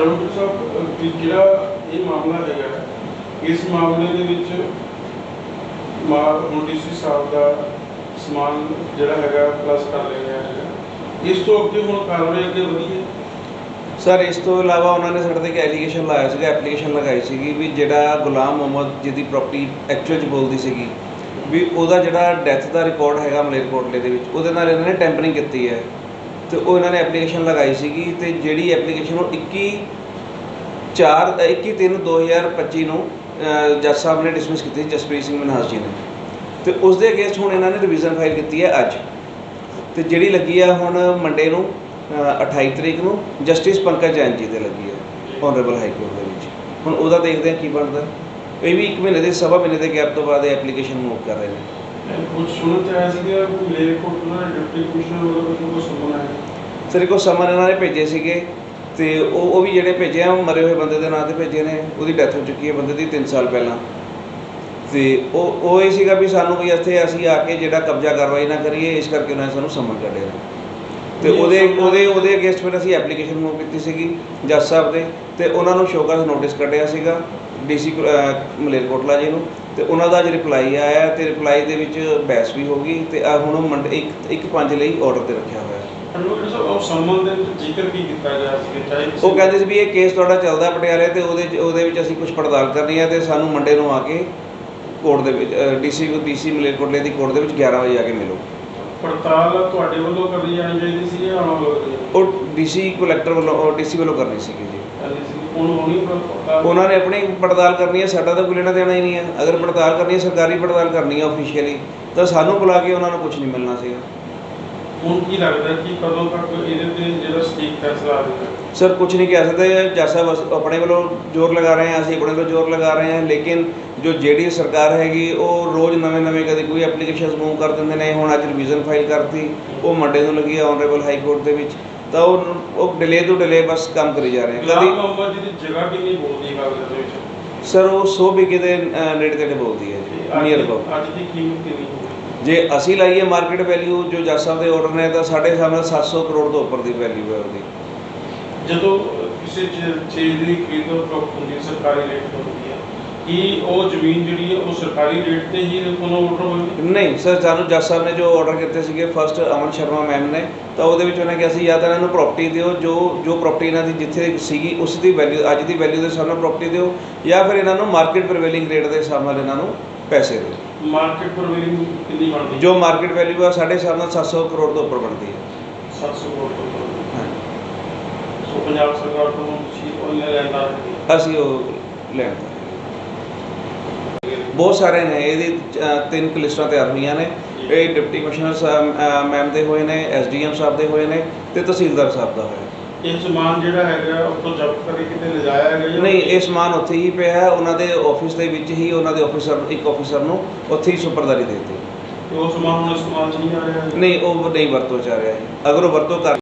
Advocate ਸਾਹਿਬ ਕਿ ਜਿਹੜਾ ਇਹ ਮਾਮਲਾ ਹੈਗਾ, ਇਸ ਮਾਮਲੇ ਦੇ ਵਿੱਚ ਮਾਰ ਹੁਣ ਡੀਸੀ ਸਾਹਿਬ ਦਾ ਸਮਾਨ ਜਿਹੜਾ ਹੈਗਾ ਪਲੱਸ ਕਰ ਲਿਆ ਗਿਆ ਹੈਗਾ। ਇਸ ਤੋਂ ਅੱਗੇ ਹੁਣ ਕਾਰਵਾਈ ਅੱਗੇ ਵਧੀ ਹੈ? ਸਰ ਇਸ ਤੋਂ ਇਲਾਵਾ ਉਹਨਾਂ ਨੇ ਸਾਡੇ ਤੇ ਇੱਕ ਐਲੀਗੇਸ਼ਨ ਲਾਇਆ ਸੀਗਾ ਐਪਲੀਕੇਸ਼ਨ ਲਗਾਈ ਸੀਗੀ ਵੀ ਜਿਹੜਾ ਗੁਲਾਮ ਮੁਹੰਮਦ ਜਿਹਦੀ ਪ੍ਰਾਪਰਟੀ ਐਕਚੁਅਲ ਚ ਬੋਲਦੀ ਸੀਗੀ, ਵੀ ਉਹਦਾ ਜਿਹੜਾ ਡੈਥ ਦਾ ਰਿਕਾਰਡ ਹੈਗਾ ਮਲੇਰਕੋਟਲੇ ਦੇ ਵਿੱਚ, ਉਹਦੇ ਨਾਲ ਇਹਨਾਂ ਨੇ ਟੈਂਪਰਿੰਗ ਕੀਤੀ ਹੈ। ਤੇ ਉਹ ਇਹਨਾਂ ਨੇ ਐਪਲੀਕੇਸ਼ਨ ਲਗਾਈ ਸੀਗੀ ਤੇ ਜਿਹੜੀ ਐਪਲੀਕੇਸ਼ਨ ਉਹ 21 4 21 3 2025 ਨੂੰ ਜੱਜ ਸਾਹਿਬ ਨੇ ਡਿਸਮਿਸ ਕੀਤੀ ਸੀ ਜਸਪ੍ਰੀਤ ਸਿੰਘ ਮਨਹਾਸ ਜੀ ਨੇ। ਤੇ ਉਸ ਦੇ ਅਗੇਂਸਟ ਹੁਣ ਇਹਨਾਂ ਨੇ ਰਿਵੀਜ਼ਨ ਫਾਈਲ ਕੀਤੀ ਹੈ ਅੱਜ। ਤੇ ਜਿਹੜੀ ਲੱਗੀ ਆ ਹੁਣ ਮੰਡੇ ਨੂੰ ਅ, 28 ਤਰੀਕ ਨੂੰ ਜਸਟਿਸ ਪੰਕਜ ਜੈਨ ਜੀ ਤੇ ਲੱਗੀ ਹੈ ਆਨਰੇਬਲ ਹਾਈ ਕੋਰਟ ਦੇ ਵਿੱਚ। ਹੁਣ ਉਹਦਾ ਦੇਖਦੇ ਆ ਕੀ ਬਣਦਾ। ਇਹ ਵੀ 1 ਮਹੀਨੇ ਦੇ ਸਵਾ ਮਹੀਨੇ ਦੇ ਗੈਪ ਤੋਂ ਬਾਅਦ ਇਹ ਐਪਲੀਕੇਸ਼ਨ ਮੂਵ ਕਰ ਰਹੇ ਨੇ। ਕੁਝ ਸੁਣਨ ਚ ਆਇਆ ਸੀਗਾ ਕਿ ਮੇਰੇ ਡਿਪਟੀ ਕਮਿਸ਼ਨਰ ਵੱਲੋਂ ਕੁਝ ਸੁਣਨਾ ਹੈ ਸਰ ਕੋ ਸਮਨ ਇਹਨਾਂ ਨੇ ਭੇਜੇ ਸੀਗੇ ਤੇ ਉਹ ਉਹ ਵੀ ਜਿਹੜੇ ਭੇਜੇ ਆ ਉਹ ਮਰੇ ਹੋਏ ਬੰਦੇ ਦੇ ਨਾਂ ਤੇ ਭੇਜੇ ਨੇ ਉਹਦੀ ਡੈਥ ਹੋ ਚੁੱਕੀ ਹੈ ਬੰਦੇ ਦੀ 3 ਸਾਲ ਪਹਿਲਾਂ। ਤੇ ਉਹ ਉਹ ਇਹ ਸੀਗਾ ਵੀ ਸਾਨੂੰ ਵੀ ਇੱਥੇ ਅਸੀਂ ਆ ਕੇ ਜਿਹੜਾ ਕਬਜ਼ਾ ਕਾਰਵਾਈ ਨਾ ਕਰੀਏ ਇਸ ਕਰਕੇ ਉਹਨਾਂ ਨੇ ਸਾਨੂੰ ਸਮਨ ਕੱਢਿਆ। ਤੇ ਉਹਦੇ ਉਹਦੇ ਉਹਦੇ ਅਗੇਂਸਟ ਫਿਰ ਅਸੀਂ ਐਪਲੀਕੇਸ਼ਨ ਮੂਵ ਕੀਤੀ ਸੀਗੀ ਜੱਜ ਸਾਹਿਬ ਦੇ ਤੇ ਉਹਨਾਂ ਨੂੰ ਸ਼ੋਕਾਸ ਨੋਟਿਸ ਕੱਢਿਆ ਸੀਗਾ ਡੀਸੀ ਮਲੇਰਕੋਟਲਾ ਜੀ ਨੂੰ। ਤੇ ਉਹਨਾਂ ਦਾ ਅੱਜ ਰਿਪਲਾਈ ਆਇਆ ਤੇ ਰਿਪਲਾਈ ਦੇ ਵਿੱਚ ਬਹਿਸ ਵੀ ਹੋ ਗਈ ਤੇ ਹੁਣ ਮੰਡੇ ਇੱਕ ਇੱਕ ਪੰਜ ਲਈ ਆਰਡਰ ਤੇ ਰੱਖਿਆ ਹੋਇਆ। ਸਾਹਿਬ ਉਹ ਸੰਬੰਧ ਦੇ ਵਿੱਚ ਜ਼ਿਕਰ ਕੀ ਕੀਤਾ ਗਿਆ ਸੀ ਚਾਹੇ ਕਿਸੇ- ਉਹ ਕਹਿੰਦੇ ਸੀ ਵੀ ਇਹ ਕੇਸ ਤੁਹਾਡਾ ਚੱਲਦਾ ਪਟਿਆਲੇ ਤੇ ਉਹਦੇ ਉਹਦੇ ਵਿੱਚ ਅਸੀਂ ਕੁਝ ਪੜਤਾਲ ਕਰਨੀ ਹੈ ਤੇ ਸਾਨੂੰ ਮੰਡੇ ਨੂੰ ਆ ਕੇ ਕੋਰਟ ਦੇ ਵਿੱਚ ਡੀਸੀ ਡੀਸੀ ਮਲੇਰਕੋਟਲੇ ਦੀ ਕੋਰਟ ਦੇ ਵਿੱਚ 11 ਵਜੇ ਆ ਕੇ ਮਿਲੋ। ਪੜਤਾਲ ਤੁਹਾਡੇ ਵੱਲੋਂ ਕਰਨੀ ਜਾਣੀ ਚਾਹੀਦੀ ਸੀ ਜਾਂ ਉਹਨਾਂ ਵੱਲੋਂ ਉਹ ਡੀਸੀ ਕਲੈਕਟਰ ਵੱਲੋਂ ਡੀਸੀ ਵੱਲੋਂ ਕਰਨੀ ਜੀ। ਸੀ ਪੜਤਾਲ ਉਹਨਾਂ ਨੇ ਆਪਣੀ ਪੜਤਾਲ ਕਰਨੀ ਹੈ ਸਾਡਾ ਤਾਂ ਕੋਈ ਲੈਣਾ ਦੇਣਾ ਹੀ ਨਹੀਂ ਹੈ। ਅਗਰ ਪੜਤਾਲ ਕਰਨੀ ਹੈ ਸਰਕਾਰੀ ਪੜਤਾਲ ਕਰਨੀ ਹੈ ਆਫੀਸ਼ੀਅਲੀ ਤਾਂ ਸਾਨੂੰ ਬੁਲਾ ਕੇ ਉਹਨਾਂ ਨੂੰ ਕੁਝ ਨਹੀਂ ਮਿਲਣਾ ਸੀਗਾ। ਹੁਣ ਕੀ ਲੱਗਦਾ ਕਿ ਕਦੋਂ ਤੱਕ ਇਹਦੇ ਤੇ ਜਿਹੜਾ ਸਟੀਕ ਫੈਸਲਾ ਆਵੇਗਾ ਸਰ ਕੁਝ ਨਹੀਂ ਕਹਿ ਸਕਦੇ ਜੱਜ ਸਾਹਿਬ ਆਪਣੇ ਵੱਲੋਂ ਜ਼ੋਰ ਲਗਾ ਰਹੇ ਹਾਂ ਅਸੀਂ ਆਪਣੇ ਵੱਲੋਂ ਜ਼ੋਰ ਲਗਾ ਰਹੇ ਹਾਂ ਲੇਕਿਨ ਜੋ ਜਿਹੜੀ ਸਰਕਾਰ ਹੈਗੀ ਉਹ ਰੋਜ਼ ਨਵੇਂ ਨਵੇਂ ਕਦੇ ਕੋਈ ਐਪਲੀਕੇਸ਼ਨਸ ਮੂਵ ਕਰ ਦਿੰਦੇ ਨੇ। ਹੁਣ ਅੱਜ ਰਿਵੀਜ਼ਨ ਫਾਈਲ ਕਰਤੀ ਉਹ ਮੰਡੇ ਨੂੰ ਲੱਗੀ ਆਨਰੇਬਲ ਹਾਈ ਕੋਰਟ ਦੇ ਵਿੱਚ। ਤਾਂ ਉਹ ਉਹ ਡਿਲੇ ਤੋਂ ਡਿਲੇ ਬਸ ਕੰਮ ਕਰੀ ਜਾ ਰਹੇ ਕਦੀ ਮੁਹੰਮਦ ਜੀ ਦੀ ਜਗ੍ਹਾ ਕਿੰਨੀ ਬੋਲਦੀ ਦੇ ਵਿੱਚ। ਸਰ ਉਹ 100 ਵਿਗੇ ਦੇ ਨੇੜੇ ਤੇੜੇ ਬੋਲਦੀ ਹੈ ਜੀ ਅੱਜ ਨੀਅਰ ਦੀ- ਅਬਾਊਟ ਅੱਜ ਦੀ ਕੀਮਤ ਕਿੰਨੀ ਜੇ ਅਸੀਂ ਲਾਈਏ ਮਾਰਕੀਟ ਵੈਲਿਊ ਜੋ ਜੱਜ ਸਾਹਿਬ ਦੇ ਆਰਡਰ ਨੇ ਤਾਂ ਸਾਡੇ ਸਾਹਮਣੇ 700 ਕਰੋੜ ਤੋਂ ਉੱਪਰ ਦੀ ਵੈਲਿਊ ਹੈ ਉਹਦੀ। ਜਦੋਂ ਕਿਸੇ ਚੀਜ਼ ਦੀ ਖਰੀਦ ਹੁੰਦੀ ਹੈ ਸਰਕਾਰੀ ਰੇਟ ਤੇ ਹੁੰਦੀ ਹੈ ਕੀ ਉਹ ਜ਼ਮੀਨ ਜਿਹੜੀ ਹੈ ਉਹ ਸਰਕਾਰੀ ਰੇਟ ਤੇ ਹੀ ਉਹਨਾਂ ਆਰਡਰ ਹੋਏਗੀ ਨਹੀਂ ਸਰ ਸਾਨੂੰ ਜੱਜ ਸਾਹਿਬ ਨੇ ਜੋ ਆਰਡਰ ਕੀਤੇ ਸੀਗੇ ਫਸਟ ਅਮਨ ਸ਼ਰਮਾ ਮੈਮ ਨੇ ਤਾਂ ਉਹਦੇ ਵਿੱਚ ਉਹਨੇ ਕਿਹਾ ਸੀ ਜਾਂ ਤਾਂ ਇਹਨਾਂ ਨੂੰ ਪ੍ਰਾਪਰਟੀ ਦਿਓ ਜੋ ਜੋ ਪ੍ਰਾਪਰਟੀ ਇਹਨਾਂ ਦੀ ਜਿੱਥੇ ਸੀਗੀ ਉਸ ਦੀ ਵੈਲਿਊ ਅੱਜ ਦੀ ਵੈਲਿਊ ਦੇ ਹਿਸਾਬ ਨਾਲ ਪ੍ਰਾਪਰਟੀ ਦਿਓ ਜਾਂ ਫਿਰ ਇਹਨਾਂ ਨੂੰ ਮਾਰਕੀਟ ਪ੍ਰੀਵੇਲਿੰਗ ਰੇਟ ਦੇ ਹਿਸਾਬ ਨਾਲ ਇਹਨਾਂ ਨੂੰ ਪੈਸੇ ਦਿਓ। ਮਾਰਕੀਟ ਪ੍ਰਵੇਲਿੰਗ ਕਿੰਨੀ ਬਣਦੀ ਜੋ ਮਾਰਕੀਟ ਵੈਲਿਊ ਆ ਸਾਡੇ ਹਿਸਾਬ ਨਾਲ 700 ਕਰੋੜ ਤੋਂ ਉੱਪਰ ਬਣਦੀ ਹੈ। 700 ਕਰੋੜ ਤੋਂ ਉੱਪਰ। ਸੋ ਪੰਜਾਬ ਸਰਕਾਰ ਤੋਂ ਤੁਸੀਂ ਉਹਨੇ ਲੈਂਦਾ ਅਸੀਂ ਉਹ ਲੈਣ ਦਾ। ਬਹੁਤ ਸਾਰੇ ਨੇ ਇਹਦੀ ਤਿੰਨ ਕੁ ਲਿਸਟਾਂ ਤਿਆਰ ਹੋਈਆਂ ਨੇ। ਇਹ ਡਿਪਟੀ ਕਮਿਸ਼ਨਰ ਮੈਮ ਦੇ ਹੋਏ ਨੇ ਐਸਡੀਐਮ ਸਾਹਿਬ ਦੇ ਹੋਏ ਨੇ ਤੇ ਤਹਿਸੀਲਦਾਰ ਸਾਹਿਬ ਦਾ ਹੋਇਆ। ਇਹ ਸਮਾਨ ਜਿਹੜਾ ਹੈਗਾ ਉਹ ਤੋਂ ਜ਼ਬਤ ਕਰਕੇ ਕਿਤੇ ਲਿਜਾਇਆ ਹੈਗਾ ਜਾਂ ਨਹੀਂ ਇਹ ਸਮਾਨ ਉੱਥੇ ਹੀ ਪਿਆ ਹੈ ਉਹਨਾਂ ਦੇ ਆਫਿਸ ਦੇ ਵਿੱਚ ਹੀ ਉਹਨਾਂ ਦੇ ਆਫੀਸਰ ਇੱਕ ਆਫੀਸਰ ਨੂੰ ਉੱਥੇ ਹੀ ਸੁਪਰਦਾਰੀ ਦੇ ਦਿੱਤੀ। ਉਹ ਸਮਾਨ ਹੁਣ ਇਸਤੇਮਾਲ 'ਚ ਨਹੀਂ ਆ ਰਿਹਾ? ਨਹੀਂ ਉਹ ਨਹੀਂ ਵਰਤੋਂ ਚ ਆ ਰਿਹਾ ਹੈ ਅਗਰ ਉਹ ਵਰਤੋਂ ਕਰ